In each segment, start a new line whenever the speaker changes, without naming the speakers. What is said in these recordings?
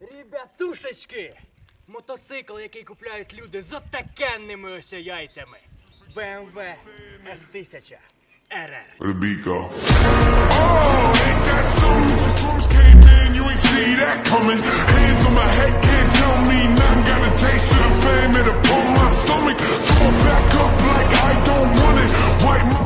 Ребятушечки! Мотоцикл, який купляють люди з отакенними ось яйцями. BMW S1000 RR.
Go? Oh, ain't that something? Drums came in, you ain't see that coming. Hands on my head, can't tell me nothing. Got a taste of the fame, it'll pull my stomach. Throw it back up like I don't want it. Wipe my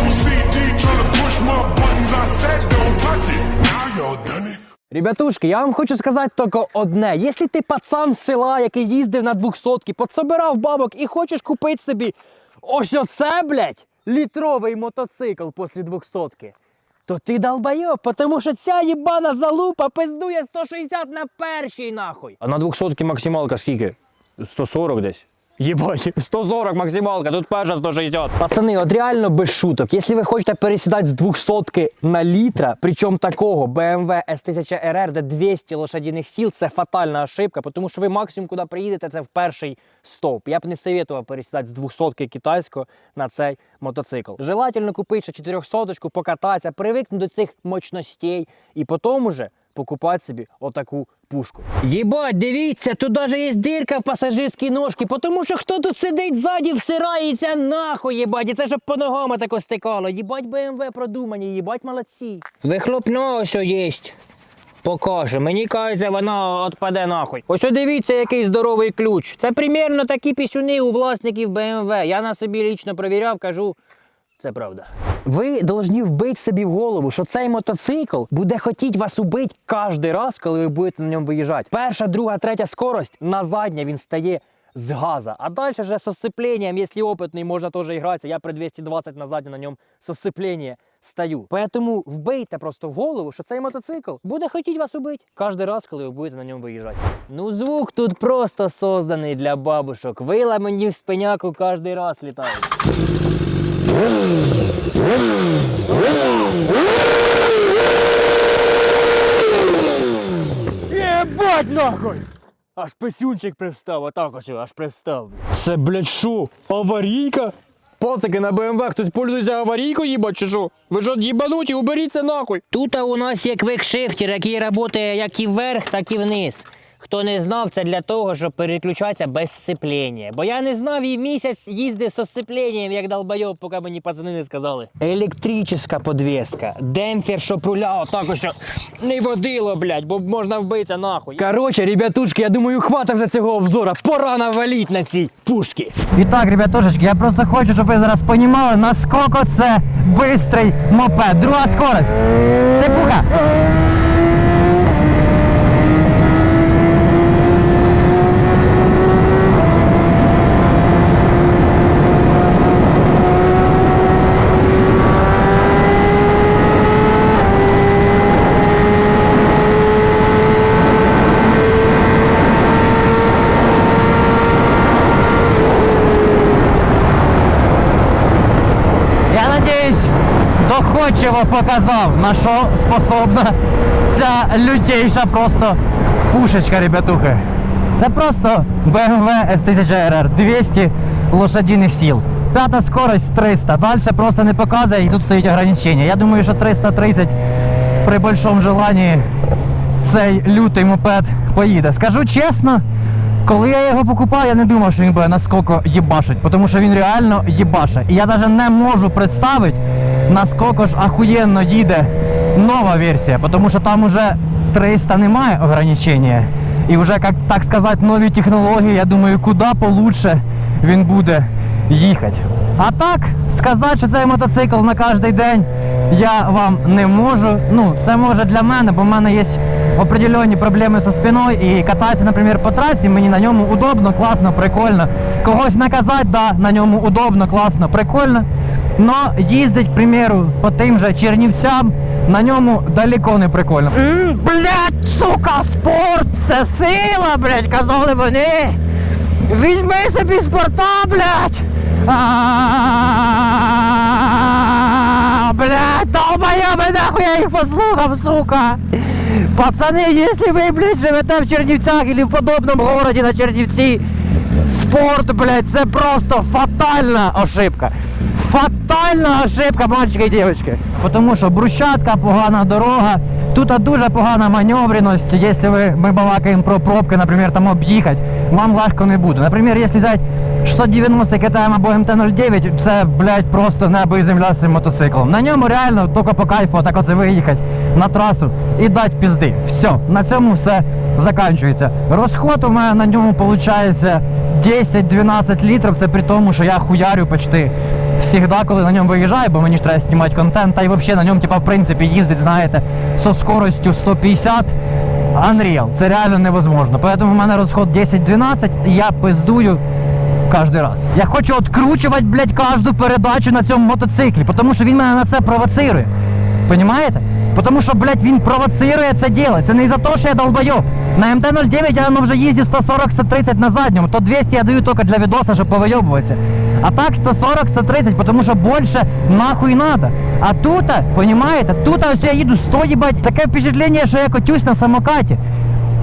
OCD trying to push my buttons. I said don't touch it. Now y'all done it.
Ребятушки, я вам хочу сказати тільки одне. Якщо ти пацан з села, який їздив на 200-ки, подсобирав бабок і хочеш купити собі ось оце, блядь, літровий мотоцикл після 200-ки, то ти долбойоб, тому що ця їбана залупа пиздує 160 на першій нахуй. А на 200-ки максималка скільки? 140 десь. Єбать, 140 максималка, тут перша 160. Пацани, от реально без шуток. Якщо ви хочете пересідати з 200 на літра, причому такого BMW S1000 RR, де 200 лошадиних сил, це фатальна ошибка, тому що ви максимум, куди приїдете, це в перший стовп. Я б не советував пересідати з 200 китайського на цей мотоцикл. Желательно купити ще 400 покататися, привикнути до цих мощностей і потім уже покупати собі отаку пушку. Єбать, дивіться, тут даже є дирка в пасажирській ножці, тому що хто тут сидить ззаді, всирається нахуй, єбать, і це щоб по ногам тако стикало. Єбать, БМВ продумані, єбать, молодці. Вихлопно ось є. Покаже. Мені кажеться, вона відпаде нахуй. Ось дивіться, який здоровий ключ. Це примірно такі пісюни у власників BMW. Я на собі лічно провіряв, кажу, це правда. Ви повинні вбити собі в голову, що цей мотоцикл буде хотіти вас убити кожен раз, коли ви будете на ньому виїжджати. Перша, друга, третя скорость на задня він стає з газа. А далі вже з осипленням, якщо опитний, можна теж гратися. Я при 220 на задню на ньому з осиплення стою. Поэтому вбийте просто в голову, що цей мотоцикл буде хотіти вас убити кожен раз, коли ви будете на ньому виїжджати. Ну звук тут просто созданий для бабушок. Вила мені в спиняку кожен раз літають. Єбать нахуй! Аж писюнчик пристав, отак ось аж пристав. Це, блядь, що? Аварійка? Пацики на БМВ, хтось пользується аварійкою, їбать, чи що? Ви що, їбануті, уберіться нахуй. Тут у нас є квикшифтер, який працює як і вверх, так і вниз. Хто не знав, це для того, щоб переключатися без сцеплення. Бо я не знав і місяць їздив з сцепленням, як долбойоб, поки мені пацани не сказали. Електрична подвеска, демпфер, щоб руля отак ось не водило, блядь, бо можна вбитися нахуй. Короче, ребятушки, я думаю, хватить вже цього обзора. Пора наваліть на ці пушки.
І так, ребятушечки, я просто хочу, щоб ви зараз розуміли, наскільки це бистрий мопед. Друга скорость. Степуха. Я надіюсь, доходчиво показав, на що способна ця лютейша просто пушечка, ребятухи. Це просто BMW S1000 RR, 200 лошадиних сил. П'ята скорость 300, далі просто не показує і тут стоїть ограничення. Я думаю, що 330 при большому желанні цей лютий мопед поїде. Скажу чесно, коли я його покупав, я не думав, що він буде наскільки їбашить, тому що він реально їбаше. І я навіть не можу представити, наскільки ж ахуєнно їде нова версія, тому що там уже 300 немає ограничення. І вже, як так сказати, нові технології, я думаю, куди получше він буде їхати. А так, сказати, що цей мотоцикл на кожен день я вам не можу. Ну, це може для мене, бо в мене є определенні проблеми зі спиною і кататися, наприклад, по трасі, мені на ньому удобно, класно, прикольно. Когось наказати, да, на ньому удобно, класно, прикольно. Но їздить, к примеру, по тим же Чернівцям, на ньому далеко не прикольно. М, блядь, сука, спорт, це сила, блядь, казали вони. Візьми собі спорта, блядь. Блядь, долбоёбы, нахуй я їх послухав, сука.
Пацани, якщо ви, блядь, живете в Чернівцях або в подобному городе на Чернівці, спорт, блядь, це просто фатальна ошибка. Фатальна ошибка, мальчики і дівчатки. Тому що брусчатка, погана дорога, тут дуже погана маневреність. Якщо ви, ми балакаємо про пробки, наприклад, там об'їхати, вам легко не буде. Наприклад, якщо взяти 690 КТМ або МТ-09, це, блядь, просто небо і земля з цим мотоциклом. На ньому реально тільки по кайфу, так оце виїхати на трасу і дати пізди. Все, на цьому все закінчується. Розход у мене на ньому виходить 10-12 літрів, це при тому, що я хуярю почти всегда, коли на ньому виїжджаю, бо мені ж треба знімати контент, та й взагалі на ньому, типа, в принципі, їздить, знаєте, со скоростю 150 Unreal. Це реально невозможно. Поэтому у мене розход 10-12, і я пиздую кожен раз. Я хочу откручувати, блядь, кожну передачу на цьому мотоциклі, тому що він мене на це провоцирує. Понимаете? Потому що, блядь, він провоцирує це делать. Це не за того, що я долбойоб. На МТ-09 я ну, вже їздив 140-130 на задньому, то 200 я даю тільки для відоса, щоб повийобуватися. А так 140-130, тому що більше нахуй надо. А тут, понимаете, тут я їду 100 їбать, таке впечатлення, що я котюсь на самокаті.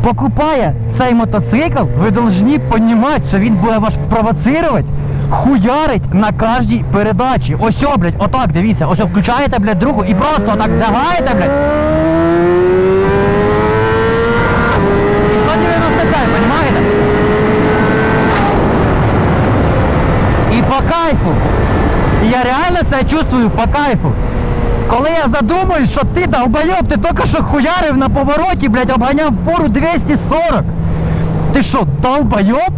Покупая цей мотоцикл, ви повинні розуміти, що він буде вас провоцирувати, хуярить на кожній передачі. Ось, о, блядь, отак, дивіться, ось включаєте, блядь, другу і просто отак лягаєте, блядь. І 195, розумієте? І по кайфу. І я реально це чувствую по кайфу. Коли я задумаюсь, що ти долбойоб, ти тільки що хуярив на повороті, блядь, обганяв фору 240. Ти що, долбойоб?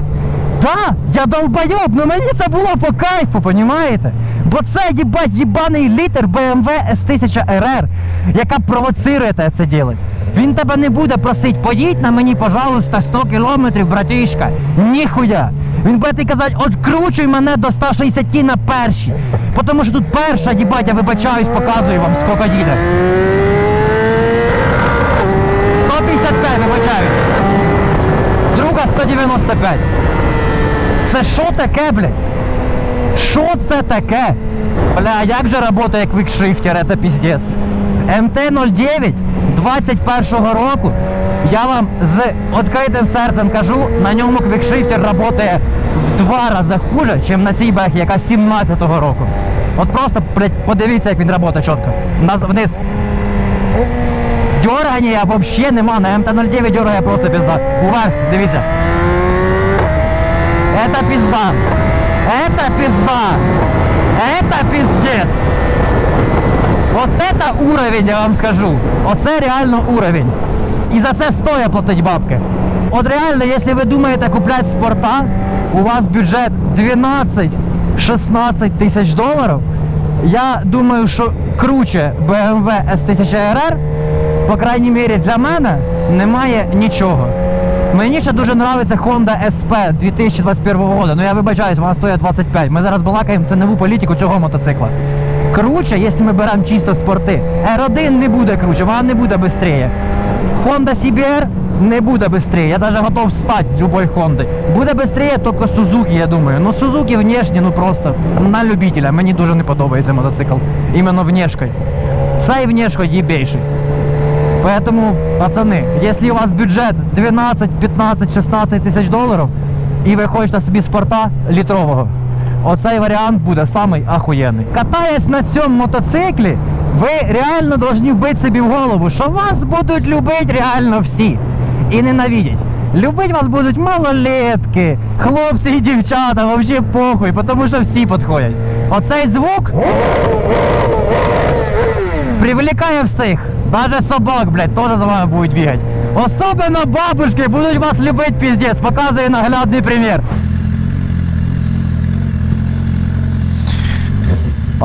Да, я долбойоб, но мені це було по кайфу, понімаєте? Бо це їбать їбаний літер BMW S1000 RR, яка провоцирує тебе це делать. Він тебе не буде просить, поїдь на мені, пожалуйста, 100 кілометрів, братишка. Ніхуя. Він буде казати, откручуй мене до 160 на перші. Тому що тут перша, їбать, я вибачаюсь, показую вам, скільки їде. 155, вибачаюсь. Друга 195. Це що таке, блядь? Що це таке? Бля, як же працює квікшифтер, це піздець. МТ-09 21-го року, я вам з відкритим серцем кажу, на ньому квікшифтер працює в два рази хуже, ніж на цій бехі, яка 17-го року. От просто, блядь, подивіться, як він працює чітко. Наз- Вниз. Дергання взагалі нема, на МТ-09 дергає просто пізда. Уверх, дивіться. Это пизда. Это пизда. Это пиздец. Вот это уровень, я вам скажу. Оце реально уровень. І за це стоїть платить бабки. От реально, якщо ви думаєте купляти спорта, у вас бюджет 12-16 тисяч доларів, я думаю, що круче BMW S1000RR, по крайній мірі для мене, немає нічого. Мені ще дуже подобається Honda SP 2021 року. Ну я вибачаюсь, вона стоїть 25. Ми зараз балакаємо цінову політику цього мотоцикла. Круче, якщо ми беремо чисто спорти. R1 не буде круче, вона не буде швидше. Honda CBR не буде швидше. Я навіть готов встати з любой Honda. Буде швидше тільки Suzuki, я думаю. Ну Suzuki внешне, ну просто на любителя. Мені дуже не подобається мотоцикл. Іменно внешкою. Цей внешкою єбейший. Поэтому, пацаны, если у вас бюджет 12, 15, 16 тисяч доларів і ви хочете собі спорта літрового, оцей варіант буде самий ахуєнний. Катаясь на цьому мотоциклі, ви реально повинні вбити собі в голову, що вас будуть любити реально всі і ненавидять. Любить вас будуть малолетки, хлопці і дівчата, взагалі похуй, тому що всі підходять. Оцей звук привлекає всіх. Даже собак, блядь, тоже за вами будуть бігати. Особенно бабушки будуть вас любити піздець, показує наглядний примір.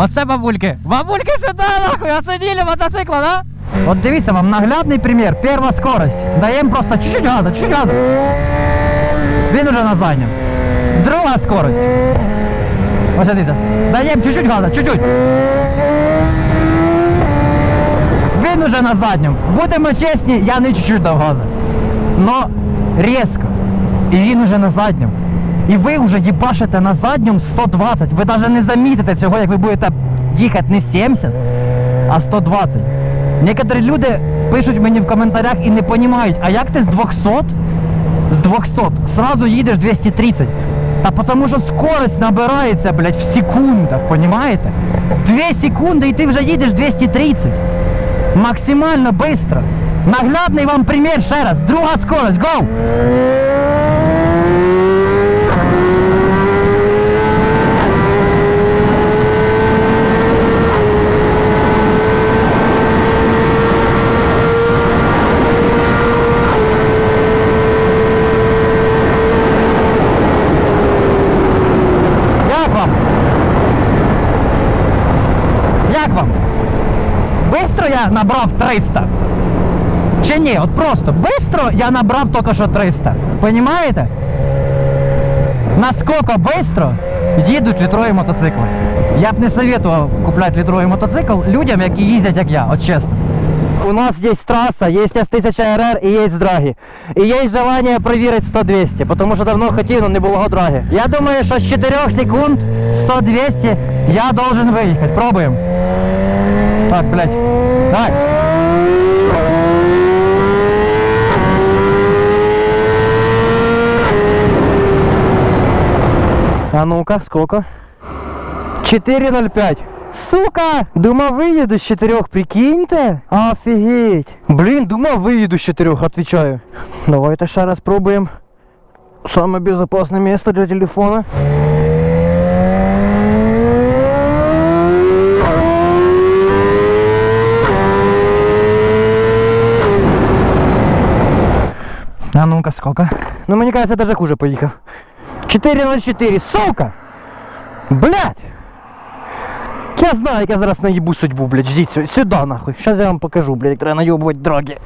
Оце бабульки. Бабульки сюди нахуй, осадили мотоцикла, да? От дивіться вам, наглядний примір, перша скорость. Даємо просто чуть-чуть газу, чуть-чуть газу. Він уже на задньому. Друга скорость. Ось дивіться. Даємо чуть-чуть газу, чуть-чуть. Він уже на задньому. Будемо чесні, я не чуть-чуть дав газу. Но різко. І він уже на задньому. І ви вже їбашите на задньому 120. Ви навіть не замітите цього, як ви будете їхати не 70, а 120. Некоторі люди пишуть мені в коментарях і не розуміють, а як ти з 200, з 200 сразу їдеш 230? Та тому що скорость набирається, блядь, в секундах, понімаєте? 2 секунди і ти вже їдеш 230. Максимально швидко. Наглядний вам примір ще раз. Друга скорость, гоу! Як вам? Як вам? Бистро набрав 300? Чи ні? От просто бистро я набрав тільки що 300. Понімаєте? Наскільки бистро їдуть літрові мотоцикли. Я б не советував купляти літровий мотоцикл людям, які їздять як я, от чесно. У нас есть трасса, есть С1000 РР и есть драги. И есть желание проверить 100-200, потому что давно хотел, но не было драги. Я думаю, что с 4 секунд 100-200 я должен выехать. Пробуем. Так, блядь. Давай. А ну-ка, сколько? 4.05. Сука! Думав виїду з 4, прикиньте? Офігеть. Блін, думав виїду з 4, отвечаю. Давайте ще раз пробуємо. Самое безопасное место для телефона. А ну-ка, сколько? Ну, мне кажется, даже хуже поехал. 4.04, сука! Блять! Я знаю, як я зараз наїбу судьбу, блядь, ждіть сю- сюди нахуй. Щас я вам покажу, блядь, як треба наїбувати дороги.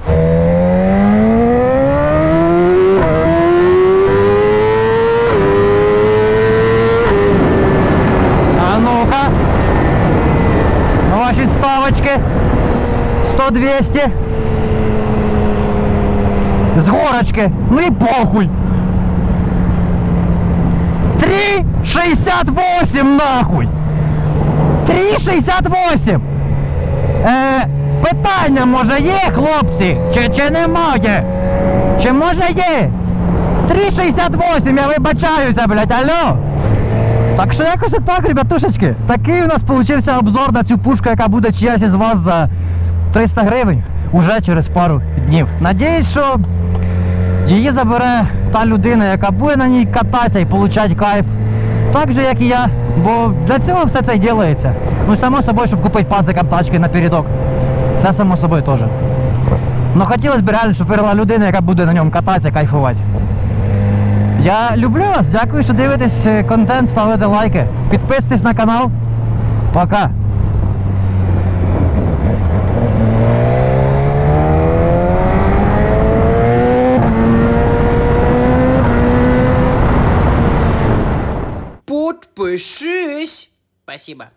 А ну-ка. Ваші ставочки. 100-200. З горочки. Ну і похуй. 3,68 нахуй! 3,68! Е, питання може є, хлопці? Чи, чи немає? Чи може є? 3,68, я вибачаюся, блядь, алло! Так що якось так, ребятушечки. Такий у нас получився обзор на цю пушку, яка буде чиясь із вас за 300 гривень уже через пару днів. Надіюсь, що Її забере та людина, яка буде на ній кататися і получати кайф. Так же, як і я. Бо для цього все це й ділається. Ну, само собою, щоб купити пасикам тачки напередок. Це само собою теж. Ну хотілося б реально, щоб вирила людина, яка буде на ньому кататися, кайфувати. Я люблю вас, дякую, що дивитесь е, контент, ставите лайки. Підписуйтесь на канал. Пока.
Подпишись. Спасибо.